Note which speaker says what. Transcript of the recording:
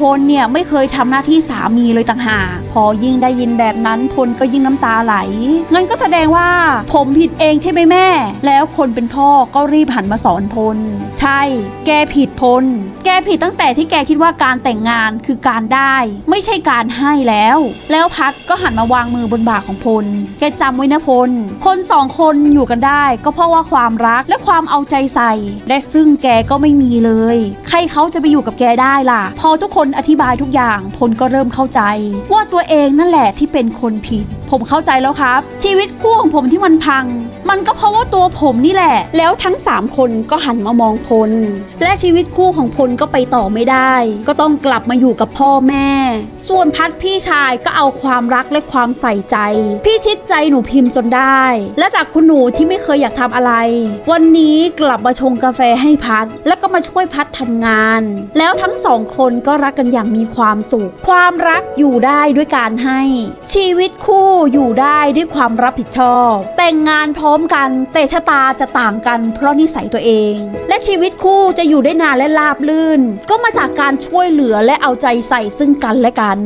Speaker 1: พลเนี่ยไม่เคยทำหน้าที่สามีเลยต่างหากพอยิ่งได้ยินแบบนั้นพลก็ยิ่งน้ำตาไหลงั้นก็แสดงว่าผมผิดเองใช่ไหมแม่ แล้วคนเป็นพ่อก็รีบหันมาสอนพล ใช่ แกผิดพล แกผิดตั้งแต่ที่แกคิดว่าการแต่งงานคือการได้ ไม่ใช่การให้แล้ว แล้วพัดก็หันมาวางมือบนบ่าของพล แกจำไว้นะพล คนสองคนอยู่กันได้ ก็เพราะว่าความรักและความเอาใจใส่ และซึ่งแกก็ไม่มีเลย ใครเขาจะไปอยู่กับแกได้ล่ะ พอทุกคนอธิบายทุกอย่างพลก็เริ่มเข้าใจ ว่าตัวเองนั่นแหละที่เป็นคนผิด ผมเข้าใจแล้วครับ ชีวิตคู่ของผมที่มันพัง มันก็เพราะว่าตัวผมนี่แหละ แล้วทั้ง 3 คนก็หันมามองพล และชีวิตคู่ของพลก็ไปต่อไม่ได้ ก็ต้องกลับมาอยู่กับพ่อแม่ ส่วนพัดพี่ชายก็เอาความรักและความใส่ใจ พี่ชิดใจหนูพิมพ์จนได้ และจากคุณหนูที่ไม่เคยอยากทำอะไร วันนี้กลับมาชงกาแฟให้พัด แล้วก็มาช่วยพัดทำงาน แล้วทั้งสองคนก็รักกันอย่างมีความสุข ความรักอยู่ได้ด้วยการให้ ชีวิตคู่อยู่ได้ด้วยความรับผิดชอบ แต่งงานพร้อมกัน แต่ชะตาจะต่างกันเพราะนิสัยตัวเอง และชีวิตคู่จะอยู่ได้นานและราบลื่น ก็มาจากการช่วยเหลือและเอาใจใส่ซึ่งกันและกัน